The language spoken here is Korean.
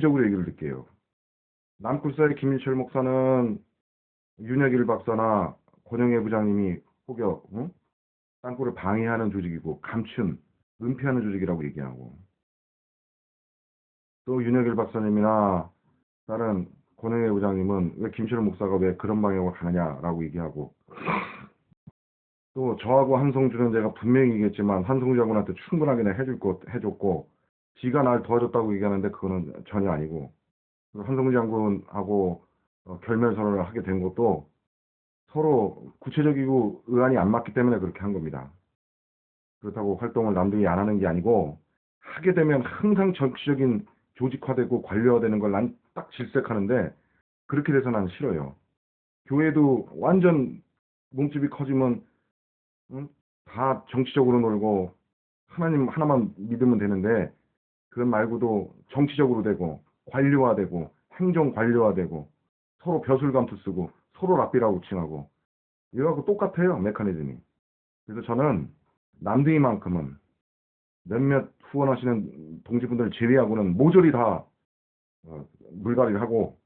적으로 얘기를 드릴게요. 남쿨사의 김민철 목사는 윤혁일 박사나 권영애 부장님이 혹여 응? 땅굴을 방해하는 조직이고 감춘, 은폐하는 조직이라고 얘기하고 또 윤혁일 박사님이나 다른 권영애 부장님은 왜 김철 목사가 왜 그런 방향으로 가느냐라고 얘기하고 또 저하고 한성주는 제가 분명히 얘기했지만 한성주 장군한테 충분하게 해줄 것 해줬고 지가 날 도와줬다고 얘기하는데 그거는 전혀 아니고 한성주 장군하고 어, 결멸 선언을 하게 된 것도 서로 구체적이고 의안이 안 맞기 때문에 그렇게 한 겁니다. 그렇다고 활동을 남들이 안 하는 게 아니고 하게 되면 항상 정치적인 조직화되고 관료화되는 걸 난 딱 질색하는데 그렇게 돼서 난 싫어요. 교회도 완전 몸집이 커지면 응? 다 정치적으로 놀고 하나님 하나만 믿으면 되는데 그것 말고도 정치적으로 되고 관료화되고 행정 관료화되고 서로 벼슬감투 쓰고 서로 랍비라고 칭하고 이거하고 똑같아요 메커니즘이. 그래서 저는 남대이만큼은 몇몇 후원하시는 동지분들 제외하고는 모조리 다 어, 물갈이를 하고